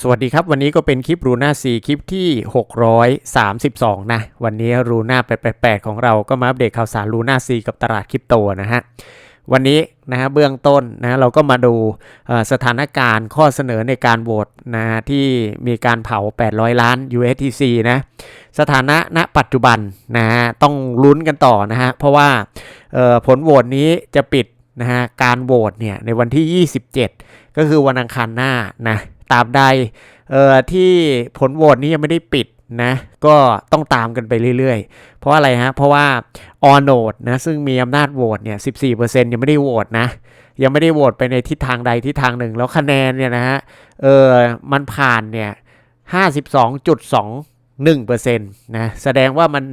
สวัสดีครับวันนี้ก็เป็นคลิปรูน่าซีคลิปที่ 632 นะ วันนี้รูน่า888 ของเราก็มาอัปเดตข่าวสารรูน่าซีกับตลาดคริปโตนะฮะวันนี้นะฮะเบื้องต้นนะเราก็มาดูสถานการณ์ข้อเสนอในการโหวตนะฮะที่มีการเผา 800 ล้าน USDC นะสถานะณปัจจุบันนะฮะต้องลุ้นกันต่อนะฮะเพราะว่าผลโหวตนี้จะปิดนะฮะการโหวตเนี่ยในวันที่ 27 ก็คือวันอังคารหน้านะ ตาบใดเอ่อที่ผลโหวตนี้ยังไม่ได้ปิดนะก็ต้องตามกันไปเรื่อยๆ เพราะอะไรฮะ เพราะว่าออโนดนะซึ่งมีอำนาจโหวตเนี่ย 14%ยังไม่ได้โหวตนะ ยังไม่ได้โหวตไปในทิศทางใดทิศทางหนึ่ง แล้วคะแนนเนี่ยนะฮะ เออมันผ่านเนี่ย 52.21%นะแสดงว่ามัน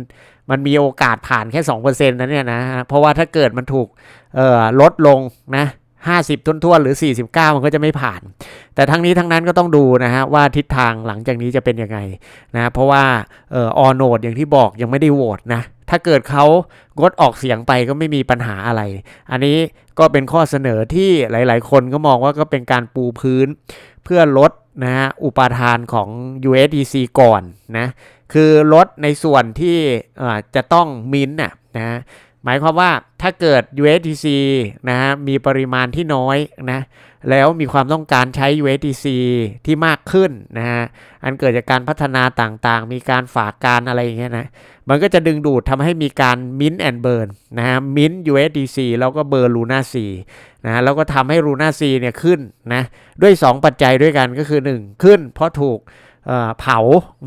มันมีโอกาสผ่านแค่ 2%นะเนี่ยนะฮะ เพราะว่าถ้าเกิดมันถูกเอ่อลดลงนะ 50ทุนทั่วนๆหรือ 49 มันก็จะไม่ผ่าน แต่ทั้งนี้ทั้งนั้นก็ต้องดูนะฮะว่าทิศทางหลังจากนี้จะเป็นยังไงนะเพราะว่าเอ่ออโนดอย่างที่บอกยังไม่ได้โหวตนะถ้าเกิดเขางดออกเสียงไปก็ไม่มีปัญหาอะไร อันนี้ก็เป็นข้อเสนอที่หลาย ๆ คนก็มองว่าก็เป็นการปูพื้นเพื่อลดนะฮะอุปทานของ USDC ก่อนนะคือลดในส่วนที่จะต้องมินท์น่ะนะ หมายความว่าถ้าเกิด USDC นะฮะมีปริมาณที่น้อยนะแล้วมีความต้องการใช้ USDC ที่มากขึ้นนะฮะอันเกิดจากการพัฒนาต่างๆ มีการฝากการอะไรอย่างเงี้ยนะมันก็จะดึงดูดทำให้มีการ mint and burn นนะฮะ mint USDC แล้วก็เบอร์ Luna C นะแล้วก็ทำให้ Luna C เนี่ยขึ้นนะด้วย 2 ปัจจัยด้วยกันก็คือ 1 ขึ้นเพราะถูกเผา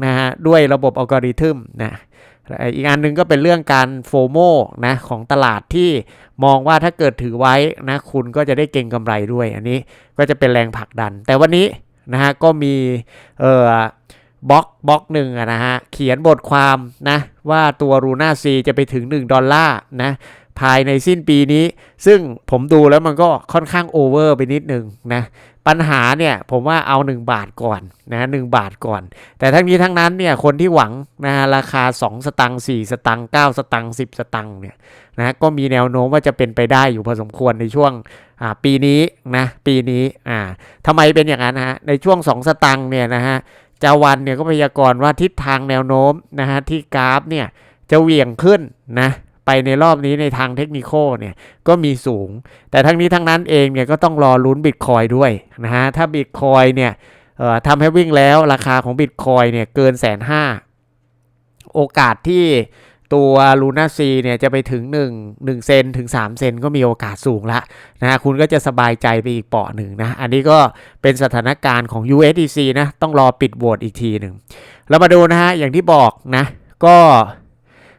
นะฮะด้วยระบบอัลกอริทึมนะ อีกอันหนึ่งก็เป็นเรื่องการโฟโมนะของตลาดที่มองว่าถ้าเกิดถือไว้นะคุณก็จะได้เก่งกำไรด้วย อันนี้ก็จะเป็นแรงผลักดัน แต่วันนี้นะฮะก็มีเอ่อบล็อกบล็อกหนึ่งนะฮะเขียนบทความนะว่าตัวรูน่าซีจะไปถึง 1 ดอลลาร์นะภายในสิ้นปีนี้ ซึ่งผมดูแล้วมันก็ค่อนข้างโอเวอร์ไปนิดนึงนะ ปัญหาเนี่ยผมว่าเอา 1 บาทก่อนนะหบาทก่อน แต่ทั้งนี้ทั้งนั้นเนี่ยคนที่หวังนะฮะราคา 2 สตังค์4สตังค์9สตังค์10 สตังค์เนี่ยนะก็มีแนวโน้มว่าจะเป็นไปได้อยู่พอสมควรในช่วงปีนี้นะปีนี้อ่าทำไมเป็นอย่างนั้นฮะในช่วง 2 สตังค์เนี่ยนะฮะจาวันเนี่ยก็พยากรณ์ว่าทิศทางแนวโน้มนะฮะที่กราฟเนี่ยจะเหวี่ยงขึ้นนะ ไปในรอบนี้ในทางเทคนิคเนี่ยก็มีสูง แต่ทั้งนี้ทั้งนั้นเองเนี่ยก็ต้องรอลุ้นบิตคอยด้วยนะฮะถ้าบิตคอยเนี่ยทำให้วิ่งแล้วราคาของบิตคอยเนี่ยเกินแสนห้าโอกาสที่ตัวลูน่าซีเนี่ยจะไปถึง 1 1 เซนถึง 3 เซนก็มีโอกาสสูงละนะฮะคุณก็จะสบายใจไปอีกเปาะหนึ่งนะ อันนี้ก็เป็นสถานการณ์ของ USDC นะ ต้องรอปิดโหวตอีกทีหนึ่งเรามาดูนะฮะ อย่างที่บอกนะ ก็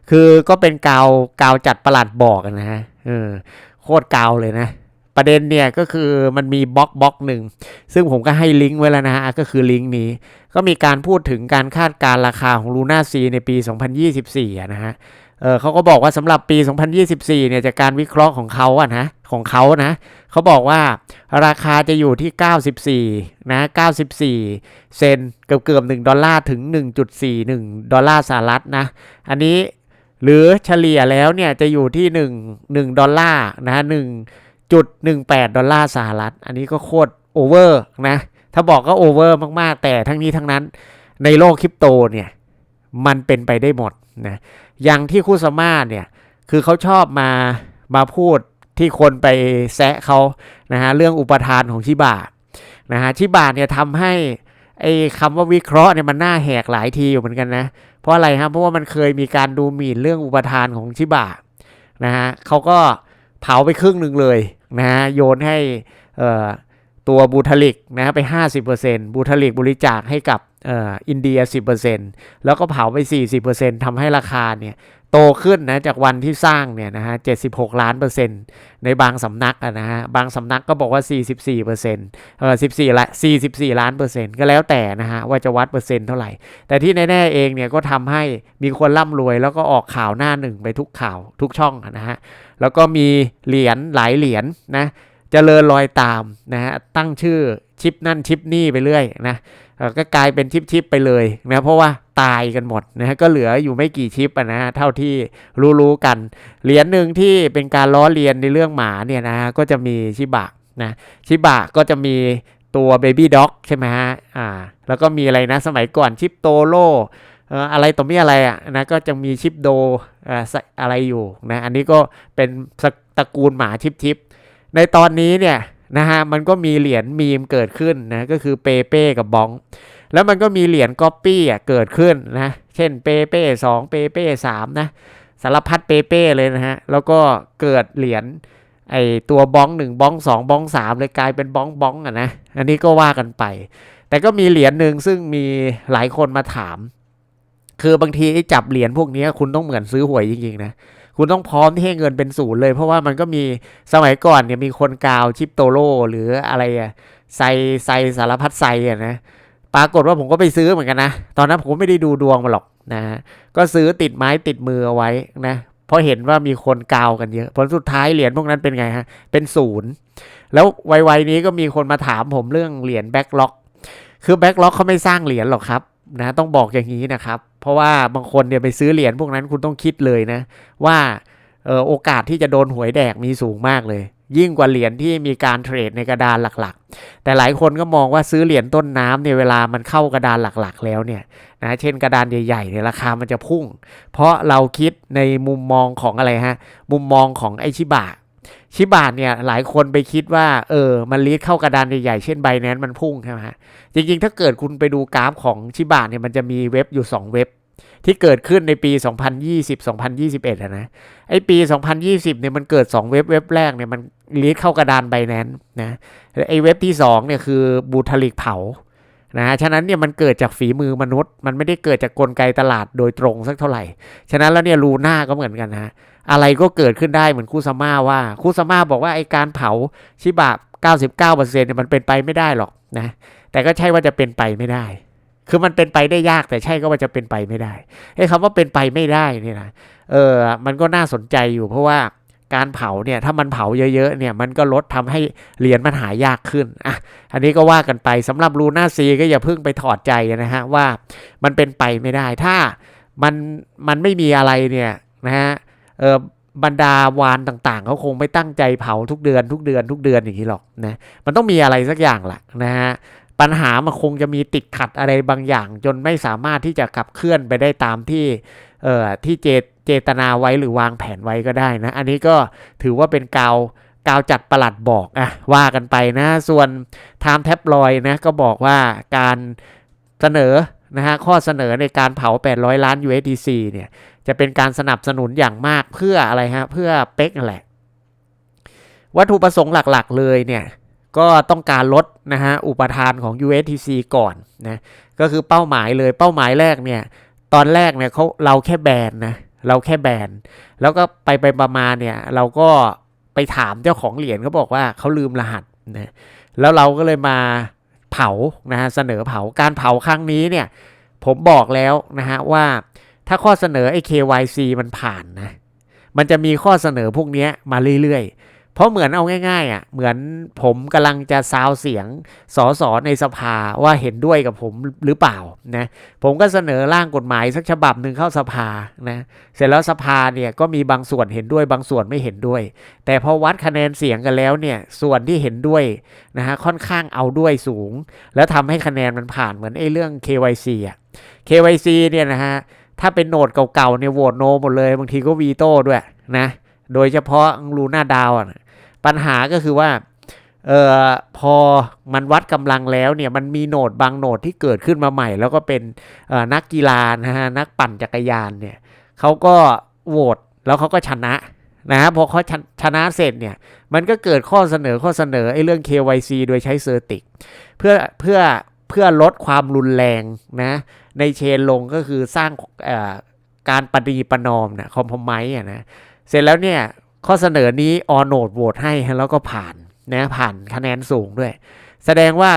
คือก็เป็นกาวกาวจัดประหลัดบอกนะฮะเออโคตรกาวเลยนะ ประเด็นเนี่ยก็คือมันมีบล็อกบล็อกหนึ่ง ซึ่งผมก็ให้ลิงก์ไว้แล้วนะฮะ ก็คือลิงก์นี้ ก็มีการพูดถึงการคาดการราคาของ Luna C ในปี 2024 นะฮะเออเขาก็บอกว่าสำหรับปี 2024 เนี่ยจากการวิเคราะห์ของเขาอะนะของเขานะเขาบอกว่าราคาจะอยู่ที่ 94 นะ 94 เซนเกือบเกือบ1ดอลลาร์ถึง 1.41 ดอลลาร์สหรัฐนะ อันนี้ หรือเฉลี่ยแล้วเนี่ยจะอยู่ที่ 1 1 ดอลลาร์นะ1จุด18ดอลลาร์สหรัฐ อันนี้ก็โคตรโอเวอร์นะ ถ้าบอกก็โอเวอร์มากๆ แต่ทั้งนี้ทั้งนั้นในโลกคริปโตเนี่ยมันเป็นไปได้หมดนะอย่างที่คุสมาเนี่ยคือเขาชอบมามาพูดที่คนไปแซะเขานะฮะเรื่องอุปทานของชิบะนะฮะชิบะเนี่ยทำให้ ไอ้คำว่าวิเคราะห์เนี่ยมันน่าแหกหลายทีอยู่เหมือนกันนะ เพราะอะไรครับเพราะว่ามันเคยมีการดูหมิ่นเรื่องอุปทานของชิบะนะฮะเขาก็เผาไปครึ่งหนึ่งเลยนะฮะโยนให้ตัวบูทาลิกนะไป 50%บูทาลิกบริจาคให้กับเอ่ออินเดีย 10%แล้วก็เผาไป 40%ทำให้ราคาเนี่ย โตขึ้นนะจากวันที่สร้างเนี่ยนะฮะ 76 ล้านเปอร์เซ็นต์ในบางสำนักอะนะฮะ บางสำนักก็บอกว่า 44เปอร์เซ็นต์เออ14ละ44 ล้านเปอร์เซ็นต์ก็แล้วแต่นะฮะ ว่าจะวัดเปอร์เซ็นต์เท่าไหร่ แต่ที่แน่ๆเองเนี่ยก็ทำให้มีคนร่ำรวยแล้วก็ออกข่าวหน้าหนึ่งไปทุกข่าวทุกช่องนะฮะ แล้วก็มีเหรียญหลายเหรียญนะเจริญรอยตามนะฮะ ตั้งชื่อชิปนั่นชิปนี่ไปเรื่อยนะ ก็กลายเป็นชิปๆไปเลยนะเพราะว่าตายกันหมดนะฮะก็เหลืออยู่ไม่กี่ชิปะนะฮะเท่าที่รู้ๆกันเหรียญหนึ่งที่เป็นการล้อเลียนในเรื่องหมาเนี่ยนะฮะก็จะมีชิบะนะชิบะก็จะมีตัว Baby Dog ใช่ไหมฮะอ่าแล้วก็มีอะไรนะสมัยก่อนชิปโตโลอะไรต่อมีอะไรอะนะก็จะมีชิปโดอะไรอยู่นะอันนี้ก็เป็นตระกูลหมาชิปชิปในตอนนี้เนี่ย นะฮะมันก็มีเหรียญมีมเกิดขึ้นนะก็คือเปเป้กับบอง แล้วมันก็มีเหรียญก๊อปปี้อะเกิดขึ้นนะเช่นเปเป้สองเปเป้สามนะสารพัดเปเป้เลยนะฮะแล้วก็เกิดเหรียญไอตัวบ้องหนึ่งบ้องสองบ้องสามเลยกลายเป็นบ้องบ้องอะนะอันนี้ก็ว่ากันไป แต่ก็มีเหรียญหนึ่งซึ่งมีหลายคนมาถาม คือบางทีไอ้จับเหรียญพวกนี้คุณต้องเหมือนซื้อหวยจริงๆนะ คุณต้องพร้อมที่ให้เงินเป็นศูนย์เลย เพราะว่ามันก็มีสมัยก่อนเนี่ยมีคนกาวชิปโตโลหรืออะไรอะไซไซสารพัดไซอะนะปรากฏว่าผมก็ไปซื้อเหมือนกันนะ ตอนนั้นผมไม่ได้ดูดวงมาหรอกนะฮะก็ซื้อติดไม้ติดมือเอาไว้นะเพราะเห็นว่ามีคนกาวกันเยอะ ผลสุดท้ายเหรียญพวกนั้นเป็นไงฮะ เป็นศูนย์ แล้ววัยๆนี้ก็มีคนมาถามผมเรื่องเหรียญแบ็กล็อก คือแบ็กล็อกเขาไม่สร้างเหรียญหรอกครับ นะต้องบอกอย่างนี้นะครับ เพราะว่าบางคนเนี่ยไปซื้อเหรียญพวกนั้นคุณต้องคิดเลยนะ ว่าออโอกาสที่จะโดนหวยแดกมีสูงมากเลย ยิ่งกว่าเหรียญที่มีการเทรดในกระดานหลักๆ แต่หลายคนก็มองว่าซื้อเหรียญต้นน้ำเนี่ยเวลามันเข้ากระดานหลักๆ แล้วเนี่ยนะเช่นกระดานใหญ่ๆเนี่ยราคามันจะพุ่ง เพราะเราคิดในมุมมองของอะไรฮะมุมมองของไอชิบะ ชิบะเนี่ยหลายคนไปคิดว่าเออมันลีดเข้ากระดานใหญ่ๆเช่นไบแนนมันพุ่งใช่ไหมฮะจริงๆ ถ้าเกิดคุณไปดูกราฟของชิบะเนี่ยมันจะมีเว็บอยู่ 2 เว็บ ที่เกิดขึ้นในปี 2020-2021อะนะไอปี 2020เนี่ยมันเกิด 2 เว็บเว็บแรกเนี่ยมันลีดเข้ากระดานไบแนนนะไอเว็บที่2เนี่ยคือบูทาลิกเผานะฉะนั้นเนี่ยมันเกิดจากฝีมือมนุษย์ มันไม่ได้เกิดจากกลไกตลาดโดยตรงสักเท่าไหร่ ฉะนั้นแล้วเนี่ยลูน่าก็เหมือนกันนะ อะไรก็เกิดขึ้นได้เหมือนคูซาม่าว่าคูซาม่าบอกว่าไอการเผาชิบะ 99%เนี่ยมันเป็นไปไม่ได้หรอกนะ แต่ก็ใช่ว่าจะเป็นไปไม่ได้ คือมันเป็นไปได้ยากแต่ใช่ก็ว่าจะเป็นไปไม่ได้ไอ้คำว่าเป็นไปไม่ได้เนี่ยนะเออมันก็น่าสนใจอยู่เพราะว่าการเผาเนี่ยถ้ามันเผาเยอะๆเนี่ยมันก็ลดทำให้เหรียญมันหายากขึ้นอะอันนี้ก็ว่ากันไปสำหรับลูน่าซีก็อย่าเพิ่งไปถอดใจนะฮะว่ามันเป็นไปไม่ได้ถ้ามันมันไม่มีอะไรเนี่ยนะฮะ เออบรรดาวานต่างๆ เขาคงไม่ตั้งใจเผาทุกเดือน ทุกเดือน ทุกเดือนอย่างนี้หรอกนะ มันต้องมีอะไรสักอย่างแหละนะฮะ ปัญหามันคงจะมีติดขัดอะไรบางอย่าง จนไม่สามารถที่จะขับเคลื่อนไปได้ตามที่ เอ่อ ที่เจเจตนาไว้หรือวางแผนไว้ก็ได้นะ อันนี้ก็ถือว่าเป็นกาวกาวจัดประหลัดบอกอะว่ากันไปนะ ส่วนไทม์แท็บลอยนะก็บอกว่าการเสนอนะฮะข้อเสนอในการเผา 800 ล้าน USDC เนี่ย จะเป็นการสนับสนุนอย่างมากเพื่ออะไรฮะเพื่อเป๊กนั่นแหละ วัตถุประสงค์หลักๆเลยเนี่ยก็ต้องการลดนะฮะอุปทานของ USTC ก่อนนะก็คือเป้าหมายเลยเป้าหมายแรกเนี่ยตอนแรกเนี่ยเขาเราแค่แบนนะเราแค่แบนแล้วก็ไปไปประมาณเนี่ยเราก็ไปถามเจ้าของเหรียญเขาบอกว่าเขาลืมรหัสนะแล้วเราก็เลยมาเผานะฮะเสนอเผาการเผาครั้งนี้เนี่ยผมบอกแล้วนะฮะว่า ถ้าข้อเสนอไอ้ KYC มันผ่านนะ มันจะมีข้อเสนอพวกนี้มาเรื่อยๆ เพราะเหมือนเอาง่าย ๆอะ เหมือนผมกำลังจะซาวเสียงสสในสภาว่าเห็นด้วยกับผมหรือเปล่านะ ผมก็เสนอร่างกฎหมายสักฉบับหนึ่งเข้าสภานะ เสร็จแล้วสภาเนี่ยก็มีบางส่วนเห็นด้วยบางส่วนไม่เห็นด้วย แต่พอวัดคะแนนเสียงกันแล้วเนี่ย ส่วนที่เห็นด้วยนะฮะค่อนข้างเอาด้วยสูง แล้วทำให้คะแนนมันผ่านเหมือนไอ้เรื่อง KYC อะ KYC เนี่ยนะฮะ ถ้าเป็นโหนดเก่าๆเนี่ยโหวตโนหมดเลย บางทีก็วีโต้ด้วยนะ โดยเฉพาะลูน่าดาวอะปัญหาก็คือว่าเอ่อพอมันวัดกำลังแล้วเนี่ยมันมีโหนดบางโหนดที่เกิดขึ้นมาใหม่ แล้วก็เป็นนักกีฬานะฮะนักปั่นจักรยานเนี่ยเขาก็โหวตแล้วเขาก็ชนะนะฮะพอเขาชชนะเสร็จเนี่ยมันก็เกิดข้อเสนอข้อเสนอไอ้เรื่อง KYC โดยใช้เซอร์ติกเพื่อเพื่อ เพื่อลดความรุนแรงนะในเชนลงก็คือสร้างการปฏิปนอมนะคอมพไมอะนะเสร็จแล้วเนี่ยข้อเสนอนี้ออโนดโหวตให้แล้วก็ผ่านนะผ่านคะแนนสูงด้วย แสดงว่า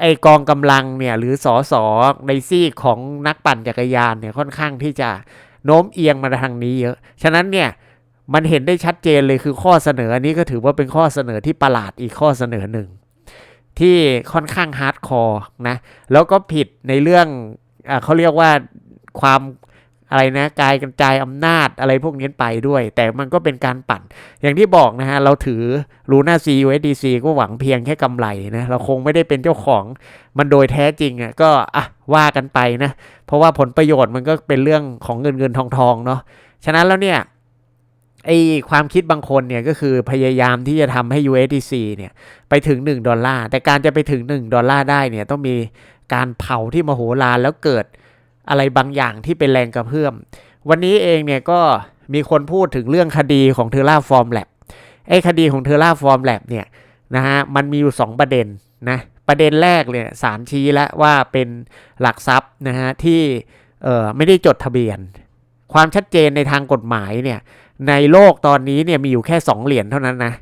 ไอกองกำลังเนี่ยหรือสอสอในซีกของนักปั่นจักรยานเนี่ยค่อนข้างที่จะโน้มเอียงมาทางนี้เยอะ ฉะนั้นเนี่ยมันเห็นได้ชัดเจนเลยคือข้อเสนออันนี้ก็ถือว่าเป็นข้อเสนอที่ประหลาดอีกข้อเสนอหนึ่ง ที่ค่อนข้างฮาร์ดคอร์นะ แล้วก็ผิดในเรื่องอเขาเรียกว่าความอะไรนะกายกระจายอำนาจอะไรพวกนี้ไปด้วย แต่มันก็เป็นการปั่น อย่างที่บอกนะฮะ เราถือลูน่า C USDC ก็หวังเพียงแค่กำไรนะ เราคงไม่ได้เป็นเจ้าของมันโดยแท้จริงอะก็อะว่ากันไปนะ เพราะว่าผลประโยชน์มันก็เป็นเรื่องของเงินเงินทองทองเนาะฉะนั้นแล้วเนี่ย ไอความคิดบางคนเนี่ยก็คือพยายามที่จะทำให้ USDC เนี่ยไปถึง 1 ดอลลาร์ แต่การจะไปถึง 1 ดอลลาร์ได้เนี่ยต้องมีการเผาที่มโหฬารแล้วเกิดอะไรบางอย่างที่เป็นแรงกระเพื่อม วันนี้เองเนี่ยก็มีคนพูดถึงเรื่องคดีของ Terraform Lab ไอ้คดีของ Terraform Lab เนี่ยนะฮะมันมีอยู่ 2 ประเด็นนะประเด็นแรกเนี่ยสารชี้แล้วว่าเป็นหลักทรัพย์นะฮะที่เออไม่ได้จดทะเบียน ความชัดเจนในทางกฎหมายเนี่ย ในโลกตอนนี้เนี่ยมีอยู่แค่ 2 เหรียญเท่านั้นนะ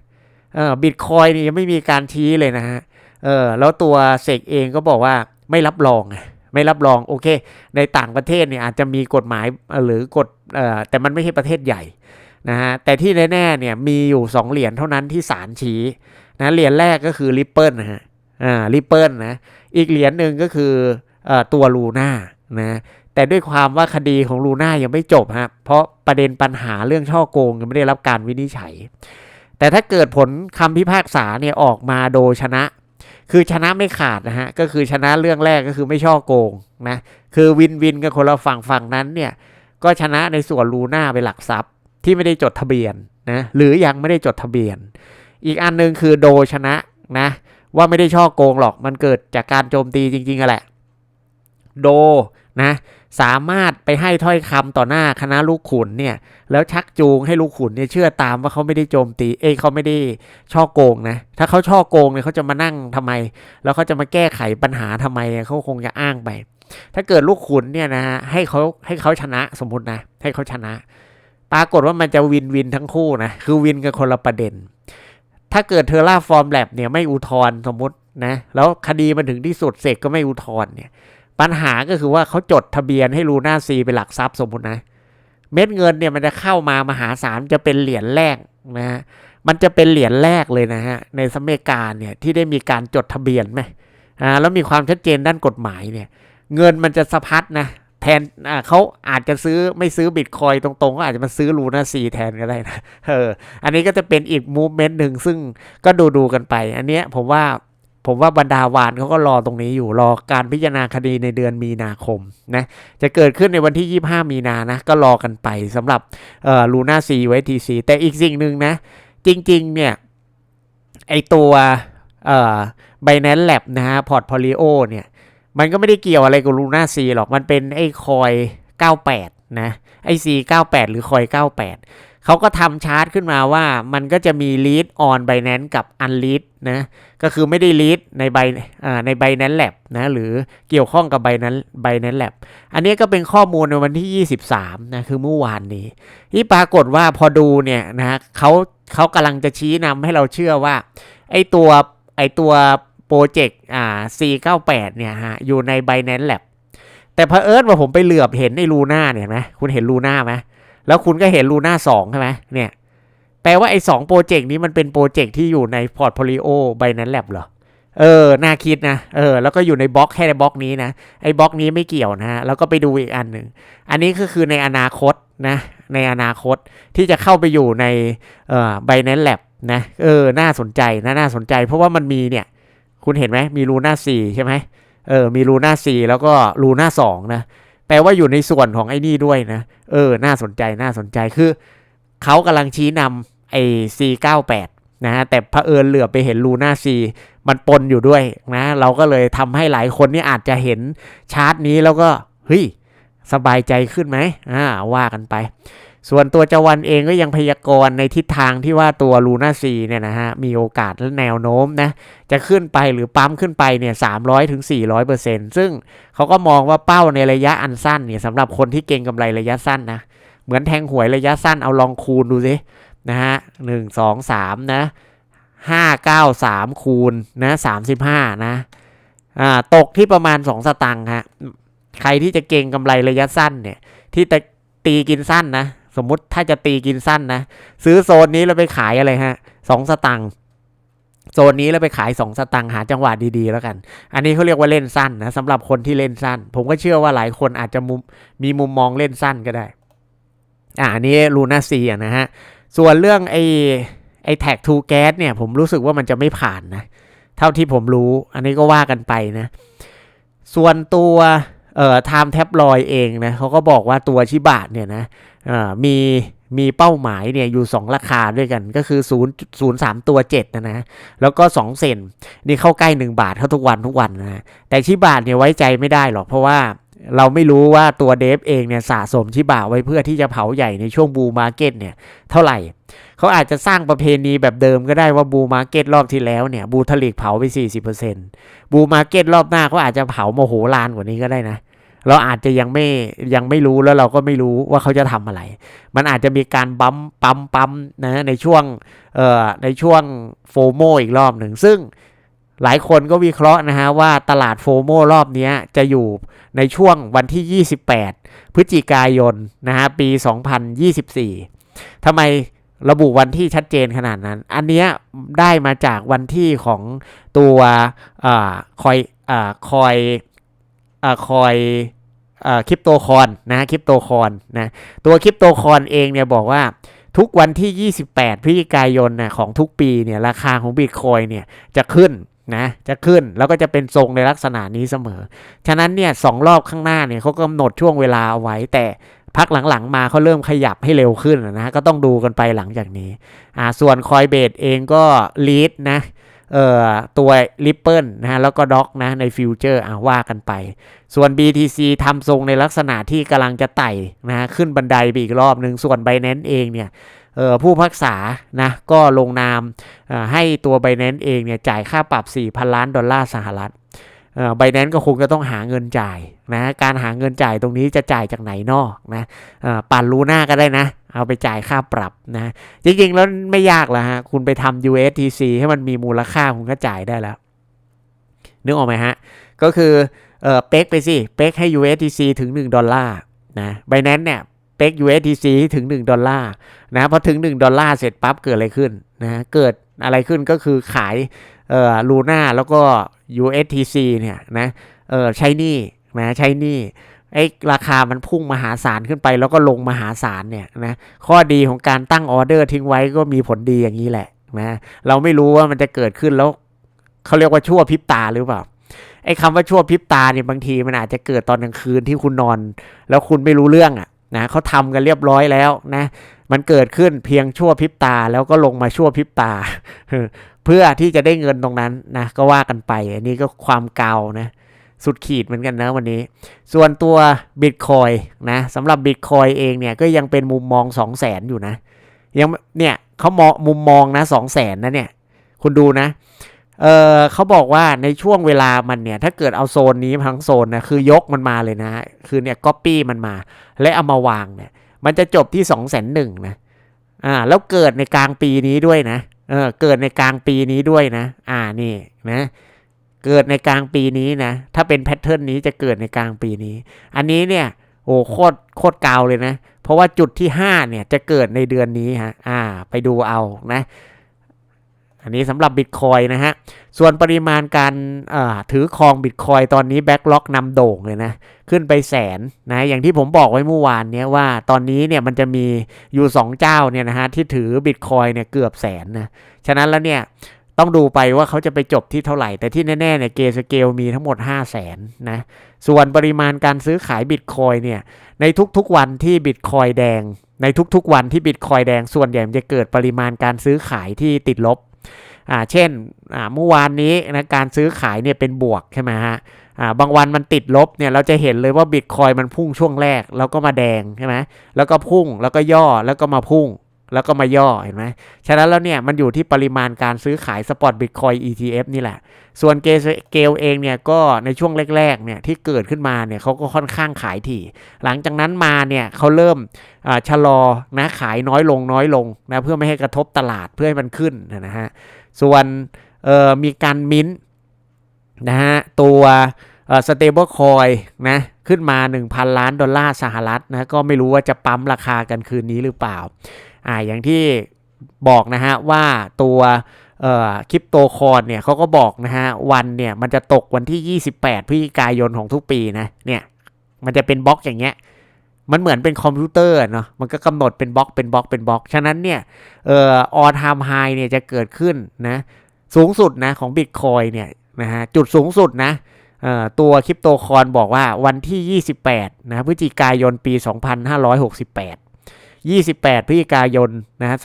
เออบิตคอยนี่ยังไม่มีการชี้เลยนะฮะเออแล้วตัวเสกเองก็บอกว่าไม่รับรองไม่รับรองโอเค ในต่างประเทศเนี่ยอาจจะมีกฎหมายหรือกฎเอ่อแต่มันไม่ใช่ประเทศใหญ่นะฮะแต่ที่แน่ๆเนี่ยมีอยู่ 2 เหรียญเท่านั้นที่ศาลชี้นะเหรียญแรกก็คือริปเปิลนะฮะอ่าริปเปิลนะอีกเหรียญหนึ่งก็คือเอ่อตัวลูน่านะ แต่ด้วยความว่าคดีของลูน่ายังไม่จบฮะเพราะประเด็นปัญหาเรื่องช่อโกงยังไม่ได้รับการวินิจฉัย แต่ถ้าเกิดผลคำพิพากษาเนี่ยออกมาโดยชนะ คือชนะไม่ขาดนะฮะก็คือชนะเรื่องแรกก็คือไม่ช่อโกงนะคือวินวินกับคนละฝั่งฝั่งนั้นเนี่ยก็ชนะในส่วนลูน่าไปหลักทรัพย์ที่ไม่ได้จดทะเบียนนะหรือยังไม่ได้จดทะเบียน อีกอันหนึ่งคือโดชนะนะว่าไม่ได้ช่อโกงหรอกมันเกิดจากการโจมตีจริงๆอะแหละ โด นะสามารถไปให้ถ้อยคำต่อหน้าคณะลูกขุนเนี่ยแล้วชักจูงให้ลูกขุนเนี่ยเชื่อตามว่าเขาไม่ได้โจมตีเอ้ยเขาไม่ได้ช่อโกงนะถ้าเขาช่อโกงเนี่ยเขาจะมานั่งทำไม แล้วเขาจะมาแก้ไขปัญหาทำไมเขาคงจะอ้างไป ถ้าเกิดลูกขุนเนี่ยนะฮะให้เขาให้เขาชนะสมมตินะให้เขาชนะ ปรากฏว่ามันจะวินวินทั้งคู่นะคือวินกันคนละประเด็น ถ้าเกิดเทอร่าฟอร์มแลบเนี่ยไม่อุทธรสมมตินะแล้วคดีมันถึงที่สุดเสกก็ไม่อุทธรเนี่ย ปัญหาก็คือว่าเขาจดทะเบียนให้ลูน่าซีเป็นหลักทรัพย์สมมตินะ เม็ดเงินเนี่ยมันจะเข้ามามหาศาลจะเป็นเหรียญแรกนะฮะมันจะเป็นเหรียญแรกเลยนะฮะในสมัยการเนี่ยที่ได้มีการจดทะเบียนไหมอ่าแล้วมีความชัดเจนด้านกฎหมายเนี่ย เงินมันจะสะพัดนะแทนอ่าเขาอาจจะซื้อไม่ซื้อบิตคอยตรงๆก็อาจจะมาซื้อลูน่าซีแทนก็ได้นะเอออันนี้ก็จะเป็นอีกมูฟเมนต์หนึ่งซึ่งก็ดูดูๆกันไป อันเนี้ยผมว่า ผมว่าบรรดาวานเขาก็รอตรงนี้อยู่รอการพิจารณาคดีในเดือนมีนาคมนะจะเกิดขึ้นในวันที่ 25 มีนานะก็รอกันไปสำหรับลูน่าซีไวทีซีแต่อีกสิ่งหนึ่งนะ จริงๆเนี่ยไอตัวเอ่อ Binance Lab นะฮะ Portfolio เนี่ยมันก็ไม่ได้เกี่ยวอะไรกับ Luna C หรอกมันเป็นไอคอย 98 นะไอ C 98 หรือคอย 98 เขาก็ทำชาร์ตขึ้นมาว่ามันก็จะมี lead on Binance กับ unlead นะก็คือไม่ได้ lead ในใบใน Binance Lab นะหรือเกี่ยวข้องกับ Binance Binance Lab อันนี้ก็เป็นข้อมูลในวันที่ 23นะคือเมื่อวานนี้ ที่ปรากฏว่าพอดูเนี่ยนะฮะเขาเขากำลังจะชี้นำให้เราเชื่อว่าไอตัวไอตัวโปรเจกต์อ่า C98 เนี่ยฮะอยู่ใน Binance Lab แต่เผอิญว่าผมไปเหลือบเห็นไอ้ลูน่าเนี่ยไหมคุณเห็นลูน่าไหม แล้วคุณก็เห็นลูน่าสองใช่ไหมเนี่ย แปลว่าไอ้สองโปรเจกต์นี้มันเป็นโปรเจกต์ที่อยู่ในพอร์ตโฟลิโอ Binance Lab เหรอเออ น่าคิดนะ เออ แล้วก็อยู่ในบล็อกแค่ในบล็อกนี้นะ ไอ้บล็อกนี้ไม่เกี่ยวนะฮะ แล้วก็ไปดูอีกอันหนึ่ง อันนี้ก็คือในอนาคตนะ ในอนาคตที่จะเข้าไปอยู่ในเอ่อ Binance Lab นะ เออ น่าสนใจนะ น่าสนใจ เพราะว่ามันมีเนี่ย คุณเห็นไหม มีลูน่าสี่ใช่ไหมเออ มีลูน่าสี่แล้วก็ลูน่าสองนะ แปลว่าอยู่ในส่วนของไอ้นี่ด้วยนะ เออ น่าสนใจน่าสนใจคือ เขากำลังชี้นำไอ้ C98 นะฮะแต่เผอิญเหลือไปเห็นลูน่า C มันปนอยู่ด้วยนะ เราก็เลยทำให้หลายคนนี่อาจจะเห็นชาร์ตนี้แล้วก็เฮ้ยสบายใจขึ้นไหมอ่าว่ากันไป ส่วนตัวจวันเองก็ยังพยากรณ์ในทิศทางที่ว่าตัวลูน่าซีเนี่ยนะฮะมีโอกาสและแนวโน้มนะจะขึ้นไปหรือปั๊มขึ้นไปเนี่ยสามร้อยถึงสี่ร้อยเปอร์เซ็นต์ซึ่งเขาก็มองว่าเป้าในระยะอันสั้นเนี่ยสำหรับคนที่เก่งกำไรระยะสั้นนะเหมือนแทงหวยระยะสั้นเอาลองคูณดูสินะฮะหนึ่งสองสามนะห้าเก้าสามคูณนะสามสิบห้านะอ่าตกที่ประมาณสองสตังค์ฮะใครที่จะเก่งกำไรระยะสั้นเนี่ยที่จะตีกินสั้นนะ สมมุติถ้าจะตีกินสั้นนะ ซื้อโซนนี้แล้วไปขายอะไรฮะสองสตังค์โซนนี้แล้วไปขาย 2 สตังค์หาจังหวะดีๆแล้วกัน อันนี้เขาเรียกว่าเล่นสั้นนะสำหรับคนที่เล่นสั้น ผมก็เชื่อว่าหลายคนอาจจะมุมมีมุมมองเล่นสั้นก็ได้ อ่าอันนี้ลูน่าซีนะฮะ ส่วนเรื่องไอ้ไอ้แท็กทูแก๊สเนี่ย ผมรู้สึกว่ามันจะไม่ผ่านนะ เท่าที่ผมรู้ อันนี้ก็ว่ากันไปนะ ส่วนตัว เอ่อไทม์แท็บลอยเองนะเขาก็บอกว่าตัวชิบะเนี่ยนะเอ่อมีมีเป้าหมายเนี่ยอยู่ 2 ราคาด้วยกันก็คือ 0 0 3 ตัว 7 นะนะแล้วก็ 2 เซนนี่เข้าใกล้ 1 บาทเข้าทุกวันทุกวันนะแต่ชิบะเนี่ยไว้ใจไม่ได้หรอกเพราะว่าเราไม่รู้ว่าตัวเดฟเองเนี่ยสะสมชิบะไว้เพื่อที่จะเผาใหญ่ในช่วงบูมาร์เก็ตเนี่ยเท่าไหร่ เขาอาจจะสร้างประเพณีแบบเดิมก็ได้ว่าบูมาร์เก็ตรอบที่แล้วเนี่ยบูทลิกเผาไป 40%บูมาร์เก็ตรอบหน้าเขาอาจจะเผาโมโหลานกว่านี้ก็ได้นะเราอาจจะยังไม่ยังไม่รู้แล้วเราก็ไม่รู้ว่าเขาจะทำอะไร มันอาจจะมีการบั๊มปั๊มปั๊มนะในช่วงเอ่อในช่วงโฟโมอีกรอบหนึ่ง ซึ่งหลายคนก็วิเคราะห์นะฮะว่าตลาดโฟโมรอบนี้จะอยู่ในช่วงวันที่ 28 พฤศจิกายนนะฮะปี 2024 ทำไม ระบุวันที่ชัดเจนขนาดนั้น อันเนี้ยได้มาจากวันที่ของตัวคอยคอยคอยคริปโตคอนนะคริปโตคอนนะตัวคริปโตคอนเองเนี่ยบอกว่าทุกวันที่ 28 พฤศจิกายนนะของทุกปีเนี่ยราคาของบิตคอยเนี่ยจะขึ้นนะจะขึ้นแล้วก็จะเป็นทรงในลักษณะนี้เสมอ ฉะนั้นเนี่ยสองรอบข้างหน้าเนี่ยเขากำหนดช่วงเวลาเอาไว้แต่ พักหลังๆมาเขาเริ่มขยับให้เร็วขึ้นนะก็ต้องดูกันไปหลังจากนี้อ่าส่วนคอยเบดเองก็ลีดนะเอ่อตัวริปเปิลนะฮะแล้วก็ด็อกนะในฟิวเจอร์อ่าว่ากันไป ส่วน BTC ทำทรงในลักษณะที่กำลังจะไต่นะฮะขึ้นบันไดไปอีกรอบหนึ่งส่วน b บ n a n c e เองเนี่ยเอ่อผู้พักษานะก็ลงนามให้ตัว b บ n a n c e เองเนี่ยจ่ายค่าปรับ 4,000 ล้านดอลลาร์สหรัฐ ไบแนนก็คงจะต้องหาเงินจ่ายนะการหาเงินจ่ายตรงนี้จะจ่ายจากไหนนอกนะปั่นรูหน้าก็ได้นะ เอาไปจ่ายค่าปรับนะจริงๆแล้วไม่ยากแล้วฮะคุณไปทำ USTC ให้มันมีมูลค่าคุณก็จ่ายได้แล้วนึกออกไหมฮะ ก็คือเออเป๊กไปสิเป๊กให้ USTC ถึง 1 ดอลลาร์นะไบแนนเนี่ยเป๊ก USTC ถึง 1 ดอลลาร์นะพอถึง 1 ดอลลาร์เสร็จปั๊บเกิดอะไรขึ้นนะเกิดอะไรขึ้นก็คือขาย เอ่อลูน่าแล้วก็ USTC เนี่ยนะเออใช้นี่นะใช้นี่ไอ้ราคามันพุ่งมหาศาลขึ้นไปแล้วก็ลงมหาศาลเนี่ยนะข้อดีของการตั้งออเดอร์ทิ้งไว้ก็มีผลดีอย่างนี้แหละนะเราไม่รู้ว่ามันจะเกิดขึ้นแล้วเขาเรียกว่าชั่วพริบตาหรือเปล่าไอ้คำว่าชั่วพริบตาเนี่ยบางทีมันอาจจะเกิดตอนกลางคืนที่คุณนอน แล้วคุณไม่รู้เรื่องอะ่ะนะเขาทำกันเรียบร้อยแล้วนะ มันเกิดขึ้นเพียงชั่วพริบตาแล้วก็ลงมาชั่วพริบตา เพื่อที่จะได้เงินตรงนั้นนะก็ว่ากันไป อันนี้ก็ความเกานะสุดขีดเหมือนกันนะวันนี้ ส่วนตัวบิตคอยนะสำหรับบิตคอยเองเนี่ยก็ยังเป็นมุมมอง 2 0 0แสนอยู่นะ ยังเนี่ยเขามองมุมมองนะสองแสนนะเนี่ย คุณดูนะเออเขาบอกว่าในช่วงเวลามันเนี่ย ถ้าเกิดเอาโซนนี้ทั้งโซนนะคือยกมันมาเลยนะ คือเนี่ยก๊อปปี้มันมา และเอามาวางเนี่ย มันจะจบที่2องแสนหนึ่งนะอ่าแล้วเกิดในกลางปีนี้ด้วยนะเออเกิดในกลางปีนี้ด้วยนะ อ่านี่นะเกิดในกลางปีนี้นะ ถ้าเป็นแพทเทิร์นนี้จะเกิดในกลางปีนี้ อันนี้เนี่ยโอ้โคตรโคตรเกาเลยนะ เพราะว่าจุดที่ 5 เนี่ยจะเกิดในเดือนนี้ฮะอ่า ไปดูเอานะ อันนี้สำหรับบิตคอยนะฮะ ส่วนปริมาณการถือครองบิตคอยตอนนี้แบ็กล็อกนำโด่งเลยนะ ขึ้นไปแสนนะ อย่างที่ผมบอกไว้เมื่อวานเนี้ยว่าตอนนี้เนี่ยมันจะมีอยู่ 2 เจ้าเนี่ยนะฮะ ที่ถือบิตคอยเนี่ยเกือบแสนนะ ฉะนั้นแล้วเนี่ยต้องดูไปว่าเขาจะไปจบที่เท่าไหร่ แต่ที่แน่ๆเนี่ยเกสเกลมีทั้งหมด 5 0 0แสนนะ ส่วนปริมาณการซื้อขายบิตคอยเนี่ยในทุกๆวันที่บิตคอยแดง ในทุกๆวันที่บิตคอยแดงส่วนใหญ่จะเกิดปริมาณการซื้อขายที่ติดลบ อ่าเช่นอ่าเมื่อวานนี้นะการซื้อขายเนี่ยเป็นบวกใช่ไหมฮะอ่าบางวันมันติดลบเนี่ยเราจะเห็นเลยว่าบิตคอยมันพุ่งช่วงแรกแล้วก็มาแดงใช่ไหมแล้วก็พุ่งแล้วก็ย่อแล้วก็มาพุ่งแล้วก็มาย่อเห็นไหมฉะนั้นแล้วเนี่ยมันอยู่ที่ปริมาณการซื้อขายสปอตบิตคอย ETF นี่แหละ ส่วนเกเกลเองเนี่ยก็ในช่วงแรกๆเนี่ยที่เกิดขึ้นมาเนี่ยเขาก็ค่อนข้างขายถี่ หลังจากนั้นมาเนี่ยเขาเริ่มชะลอนะขายน้อยลงน้อยลงนะเพื่อไม่ให้กระทบตลาดเพื่อให้มันขึ้นนะฮะ ส่วนมีการมิ้นนะฮะตัวสเตเบิลคอยนะขึ้นมา 1,000 ล้านดอลลาร์สหรัฐนะก็ไม่รู้ว่าจะปั๊มราคากันคืนนี้หรือเปล่าอ่าอย่างที่บอกนะฮะว่าตัวคริปโตคอนเนี่ยเขาก็บอกนะฮะวันเนี่ยมันจะตกวันที่ 28 พฤศจิกายนของทุกปีนะเนี่ยมันจะเป็นบล็อกอย่างเงี้ย มันเหมือนเป็นคอมพิวเตอร์เนาะมันก็กำหนดเป็นบล็อกเป็นบล็อกเป็นบล็อก ฉะนั้นเนี่ยเอ่อออทามไฮเนี่ยจะเกิดขึ้นนะสูงสุดนะของบิตคอยเนี่ยนะฮะจุดสูงสุดนะเอ่อตัวคริปโตคอนบอกว่าวันที่ 28 นะพฤศจิกายนปี 2568 28พฤศจิกายนนะฮะ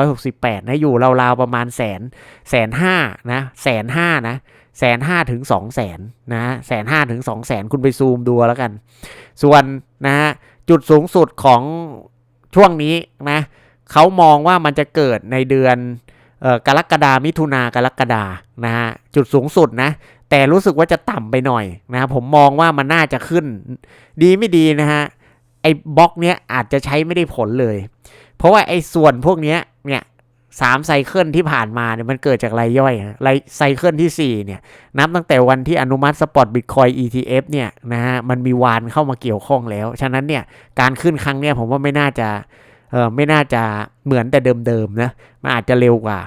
2568 นะอยู่ราวๆประมาณแสนแสนห้านะแสนห้านะแสนห้าถึงสองแสนนะแสนห้าถึงสองแสนคุณไปซูมดูแล้วกัน ส่วนนะฮะ จุดสูงสุดของช่วงนี้นะเขามองว่ามันจะเกิดในเดือนออกรกฎามิถุนากรกฎานะฮะจุดสูงสุดนะ แต่รู้สึกว่าจะต่ำไปหน่อยนะผมมองว่ามันน่าจะขึ้น ดีไม่ดีนะฮะไอ้บล็อกเนี้ยอาจจะใช้ไม่ได้ผลเลย เพราะว่าไอ้ส่วนพวกเนี้ยเนี่ย สามไซเคิลที่ผ่านมาเนี่ยมันเกิดจากรายย่อยฮะรไซเคิลที่ 4 เนี่ย นับตั้งแต่วันที่อนุมัติสปอตบิตคอย ETF เนี่ยนะฮะมันมีวานเข้ามาเกี่ยวข้องแล้ว ฉะนั้นเนี่ยการขึ้นครั้งเนี้ยผมว่าไม่น่าจะเออไม่น่าจะเหมือนแต่เดิมๆนะมันอาจจะเร็วกว่า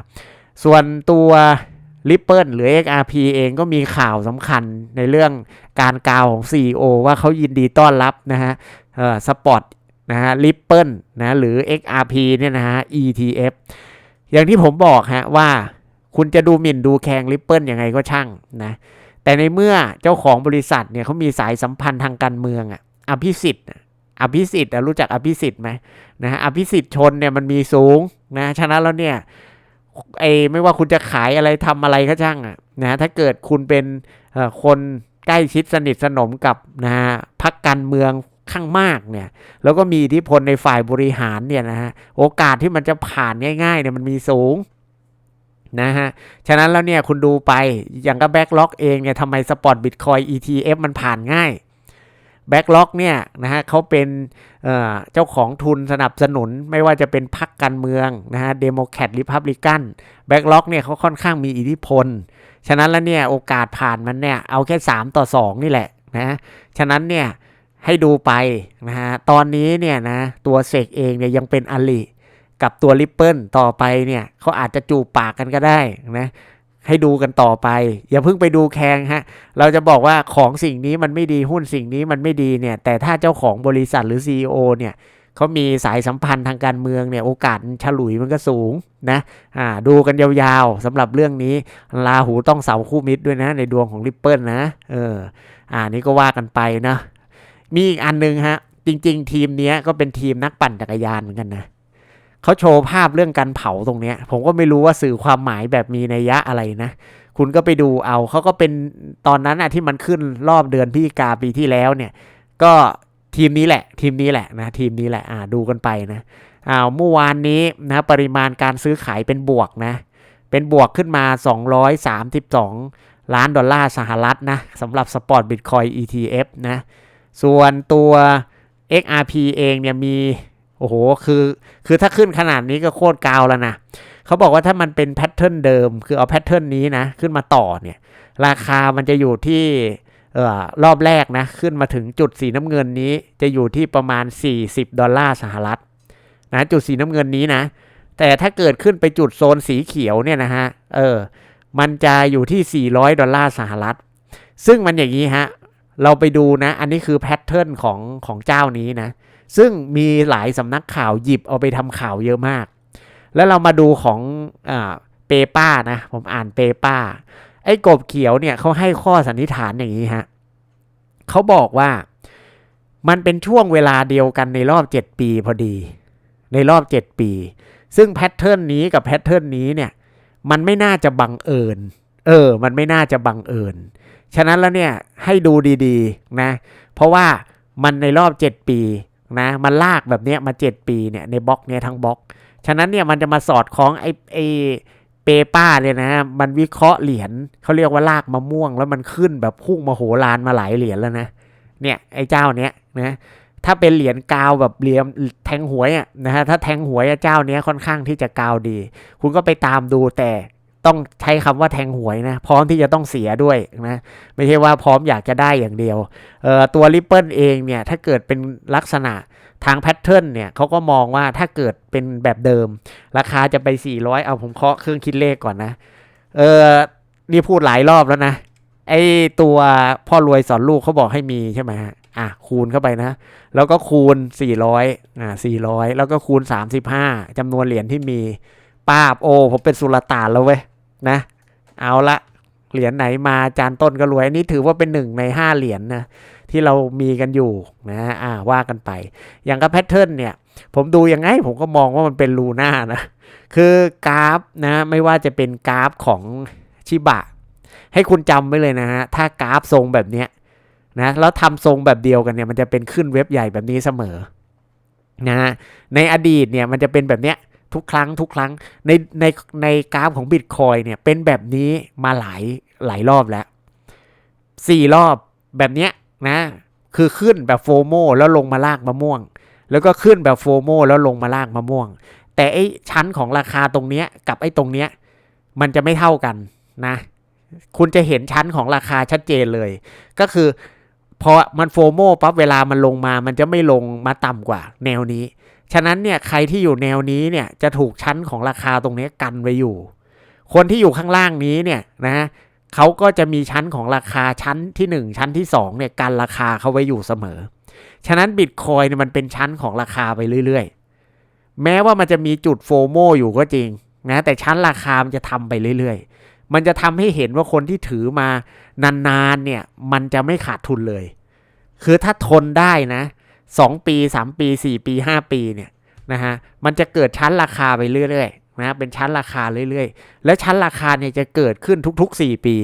ส่วนตัว Ripple หรือ XRP เองก็มีข่าวสำคัญในเรื่องการกล่าวของ CEO ว่าเขายินดีต้อนรับนะฮะเออสปอตนะฮะริปเปิลนะหรือ XRP เนี่ยนะฮะ ETF อย่างที่ผมบอกฮะว่าคุณจะดูหมิ่นดูแคงริปเปิลยังไงก็ช่างนะแต่ในเมื่อเจ้าของบริษัทเนี่ยเขามีสายสัมพันธ์ทางการเมืองอะอภิสิทธิ์อภิสิทธิ์รู้จักอภิสิทธิ์ไหมนะอภิสิทธิ์ชนเนี่ยมันมีสูงนะฉะนั้นแล้วเนี่ยไอไม่ว่าคุณจะขายอะไรทำอะไรก็ช่างอะนะถ้าเกิดคุณเป็นคนใกล้ชิดสนิทสนมกับนะฮะพักการเมือง ข้างมากเนี่ยแล้วก็มีอิทธิพลในฝ่ายบริหารเนี่ยนะฮะโอกาสที่มันจะผ่านง่ายๆเนี่ยมันมีสูงนะฮะ ฉะนั้นแล้วเนี่ยคุณดูไปอย่างกับแบ็กล็อกเองเนี่ยทำไมสปอตบิตคอย ETF มันผ่านง่ายแบ็กล็อกเนี่ยนะฮะเขาเป็นเเจ้าของทุนสนับสนุนไม่ว่าจะเป็นพรรคการเมืองนะฮะเดโมแครตริพับลิกันแบ็กล็อกเนี่ยเขาค่อนข้างมีอิทธิพล ฉะนั้นแล้วเนี่ยโอกาสผ่านมันเนี่ยเอาแค่ 3 ต่อ 2 นี่แหละนะ ฉะนั้นเนี่ย ให้ดูไปนะฮะตอนนี้เนี่ยนะตัวเสกเองเนี่ยยังเป็นอลิกับตัวริปเปิลต่อไปเนี่ยเขาอาจจะจูบปากกันก็ได้นะให้ดูกันต่อไป อย่าเพิ่งไปดูแคงฮะ เราจะบอกว่าของสิ่งนี้มันไม่ดีหุ้นสิ่งนี้มันไม่ดีเนี่ย แต่ถ้าเจ้าของบริษัทหรือ CEO เนี่ยเขามีสายสัมพันธ์ทางการเมืองเนี่ยโอกาสฉลุยมันก็สูงนะอ่าดูกันยาวๆสำหรับเรื่องนี้ลาหูต้องเสาคู่มิตรด้วยนะ ในดวงของริปเปิลนะเอออ่านี่ก็ว่ากันไปนะ มีอีกอันนึงฮะ จริง ๆ ทีมนี้ก็เป็นทีมนักปั่นจักรยานเหมือนกันนะเขาโชว์ภาพเรื่องการเผาตรงเนี้ย ผมก็ไม่รู้ว่าสื่อความหมายแบบมีนัยยะอะไรนะ คุณก็ไปดูเอาเขาก็เป็นตอนนั้นอะที่มันขึ้นรอบเดือนพฤศจิกาปีที่แล้วเนี่ย ก็ทีมนี้แหละ ทีมนี้แหละนะทีมนี้แหละอ่าดูกันไปนะอ้าวเมื่อวานนี้นะปริมาณการซื้อขายเป็นบวกนะ เป็นบวกขึ้นมา 232 ล้านดอลลาร์สหรัฐนะสำหรับสปอร์ตบิตคอย ETF นะ ส่วนตัว XRP เองเนี่ยมีโอ้โหคือคือถ้าขึ้นขนาดนี้ก็โคตรกาวแล้วนะเขาบอกว่าถ้ามันเป็นแพทเทิร์นเดิม คือเอาแพทเทิร์นนี้นะขึ้นมาต่อเนี่ยราคามันจะอยู่ที่เอ่อรอบแรกนะขึ้นมาถึงจุดสีน้ำเงินนี้จะอยู่ที่ประมาณ 40 ดอลลาร์สหรัฐนะจุดสีน้ำเงินนี้นะ แต่ถ้าเกิดขึ้นไปจุดโซนสีเขียวเนี่ยนะฮะเออมันจะอยู่ที่ 400 ดอลลาร์สหรัฐ ซึ่งมันอย่างนี้ฮะ เราไปดูนะ อันนี้คือแพทเทิร์นของของเจ้านี้นะ ซึ่งมีหลายสำนักข่าวหยิบเอาไปทำข่าวเยอะมาก แล้วเรามาดูของอ่าเปป้านะ ผมอ่านเปป้า ไอ้กบเขียวเนี่ยเขาให้ข้อสันนิษฐานอย่างนี้ฮะเขาบอกว่ามันเป็นช่วงเวลาเดียวกันในรอบ 7 ปีพอดี ในรอบ 7 ปี ซึ่งแพทเทิร์นนี้กับแพทเทิร์นนี้เนี่ย มันไม่น่าจะบังเอิญ เออ มันไม่น่าจะบังเอิญฉะนั้นแล้วเนี่ยให้ดูดีๆนะเพราะว่ามันในรอบ 7 ปีนะมันลากแบบเนี้ยมา 7 ปีเนี่ยในบล็อกเนี้ยทั้งบล็อก ฉะนั้นเนี่ยมันจะมาสอดคล้องไอ้ไอ้เปป้าเลยนะมันวิเคราะห์เหรียญเขาเรียกว่าลากมะม่วง แล้วมันขึ้นแบบพุ่งมาโหรานมาหลายเหรียญแล้วนะเนี่ยไอ้เจ้าเนี้ยนะถ้าเป็นเหรียญกาวแบบเหรียญแทงหวยอะนะฮะถ้าแทงหวยอะเจ้าเนี้ยค่อนข้างที่จะกาวดี คุณก็ไปตามดูแต่ ต้องใช้คำว่าแทงหวยนะ พร้อมที่จะต้องเสียด้วยนะ ไม่ใช่ว่าพร้อมอยากจะได้อย่างเดียวเอ่อตัว Ripple เองเนี่ย ถ้าเกิดเป็นลักษณะทางแพทเทิร์นเนี่ยเขาก็มองว่าถ้าเกิดเป็นแบบเดิม ราคาจะไป 400 เอาผมเคาะเครื่องคิดเลขก่อนนะ เออนี่พูดหลายรอบแล้วนะ ไอตัวพ่อรวยสอนลูกเขาบอกให้มีใช่ไหมฮะอะคูณเข้าไปนะ แล้วก็คูณ 400อ่า400 แล้วก็คูณ 35จำนวนเหรียญที่มีป้าบโอ้ผมเป็นสุลต่านแล้วเว้ย นะ เอาละเหรียญไหนมาจานต้นก็รวยอันนี้ถือว่าเป็นหนึ่งในห้าเหรียญนะที่เรามีกันอยู่นะอ่าว่ากันไป อย่างกับแพทเทิร์นเนี่ย ผมดูยังไงผมก็มองว่ามันเป็นลูน่านะ คือกราฟนะ ไม่ว่าจะเป็นกราฟของชิบะ ให้คุณจำไว้เลยนะฮะ ถ้ากราฟทรงแบบเนี้ยนะแล้วทำทรงแบบเดียวกันเนี่ย มันจะเป็นขึ้นเว็บใหญ่แบบนี้เสมอนะฮะในอดีตเนี่ยมันจะเป็นแบบเนี้ย ทุกครั้งทุกครั้งในในในกราฟของบิตคอยเนี่ยเป็นแบบนี้มาหลายหลายรอบแล้วสี่รอบแบบเนี้ยนะ คือขึ้นแบบโฟโมแล้วลงมาลากมะม่วง แล้วก็ขึ้นแบบโฟโมแล้วลงมาลากมะม่วง แต่ไอ้ชั้นของราคาตรงเนี้ยกับไอ้ตรงเนี้ยมันจะไม่เท่ากันนะ คุณจะเห็นชั้นของราคาชัดเจนเลย ก็คือพอมันโฟโมปั๊บเวลามันลงมา มันจะไม่ลงมาต่ำกว่า แนวนี้ ฉะนั้นเนี่ยใครที่อยู่แนวนี้เนี่ยจะถูกชั้นของราคาตรงนี้กันไว้อยู่ คนที่อยู่ข้างล่างนี้เนี่ยนะเขาก็จะมีชั้นของราคาชั้นที่ 1 ชั้นที่2เนี่ยกันราคาเขาไว้อยู่เสมอ ฉะนั้นบิตคอยเนี่ยมันเป็นชั้นของราคาไปเรื่อยๆ แม้ว่ามันจะมีจุดโฟโมอยู่ก็จริงนะแต่ชั้นราคามันจะทำไปเรื่อยๆ มันจะทำให้เห็นว่าคนที่ถือมานานๆเนี่ยมันจะไม่ขาดทุนเลย คือถ้าทนได้นะ สองปีสามปีสี่ปีห้าปีเนี่ยนะฮะมันจะเกิดชั้นราคาไปเรื่อยๆนะเป็นชั้นราคาเรื่อยๆ แล้วชั้นราคาเนี่ยจะเกิดขึ้นทุกๆสี่ปี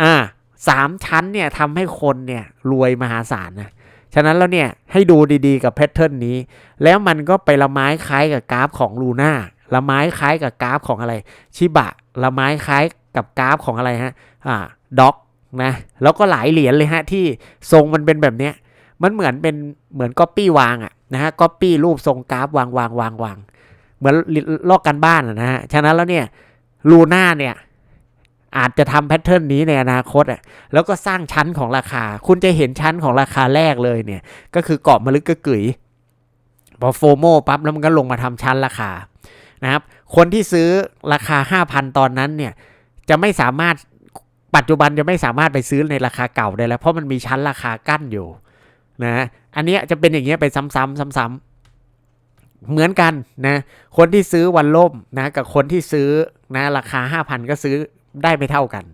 อ่าสามชั้นเนี่ยทำให้คนเนี่ยรวยมหาศาลนะฉะนั้นแล้วเนี่ยให้ดูดีๆกับแพทเทิร์นนี้ แล้วมันก็ไปละไม้คล้ายกับกราฟของลูน่าละไม้คล้ายกับกราฟของอะไรชิบะละไม้คล้ายกับกราฟของอะไรฮะอ่าด็อกนะแล้วก็หลายเหรียญเลยฮะที่ทรงมันเป็นแบบเนี้ย มันเหมือนเป็นเหมือนก๊อปปี้วางอะนะฮะก๊อปปี้รูปทรงกราฟวางวางวางวางเหมือนลอกกันบ้านอะนะฮะฉะนั้นแล้วเนี่ยลูน่าเนี่ยอาจจะทำแพทเทิร์นนี้ในอนาคตอะแล้วก็สร้างชั้นของราคา คุณจะเห็นชั้นของราคาแรกเลยเนี่ย ก็คือกรอบมะลึกกระกึ๋ยพอโฟโมปั๊บแล้วมันก็ลงมาทำชั้นราคานะครับ คนที่ซื้อราคา 5,000 ตอนนั้นเนี่ย จะไม่สามารถปัจจุบันจะไม่สามารถไปซื้อในราคาเก่าได้แล้ว เพราะมันมีชั้นราคากั้นอยู่ นะอันเนี้ยจะเป็นอย่างเงี้ยไปซ้ำๆซ้ำๆเหมือนกันนะคนที่ซื้อวันล่มนะกับคนที่ซื้อนะราคา 5,000 ก็ซื้อได้ไม่เท่ากัน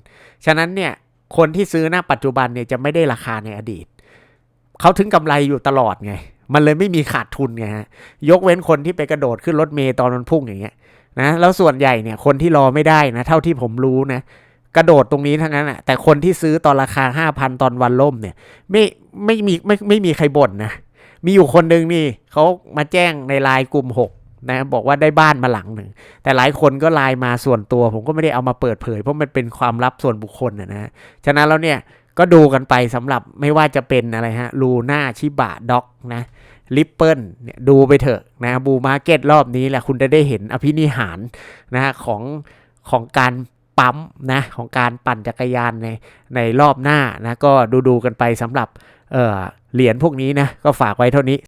ฉะนั้นเนี่ยคนที่ซื้อณปัจจุบันเนี่ยจะไม่ได้ราคาในอดีตเขาถึงกำไรอยู่ตลอดไง มันเลยไม่มีขาดทุนไงฮะ ยกเว้นคนที่ไปกระโดดขึ้นรถเมย์ตอนมันพุ่งอย่างเงี้ยนะ แล้วส่วนใหญ่เนี่ยคนที่รอไม่ได้นะ เท่าที่ผมรู้นะ กระโดดตรงนี้ทั้งนั้นอะแต่คนที่ซื้อตอนราคา5,000ตอนวันล่มเนี่ย ไม่ไม่มีไม่ไม่มีใครบ่นนะ มีอยู่คนหนึ่งนี่เขามาแจ้งในไลน์กลุ่ม6นะบอกว่าได้บ้านมาหลังหนึ่ง แต่หลายคนก็ไลน์มาส่วนตัว ผมก็ไม่ได้เอามาเปิดเผย เพราะมันเป็นความลับส่วนบุคคลนะนะฉะนั้นแล้วเนี่ยก็ดูกันไปสำหรับไม่ว่าจะเป็นอะไรฮะลูน่าชิบะด็อกนะลิปเปิลเนี่ยดูไปเถอะนะบูมาร์เก็ตรอบนี้แหละคุณจะได้เห็นอภินิหารนะฮะของของการ ปั๊มนะของการปั่นจักรยานในในรอบหน้านะก็ดูดูกันไปสำหรับเเหรียญพวกนี้นะก็ฝากไว้เท่านี้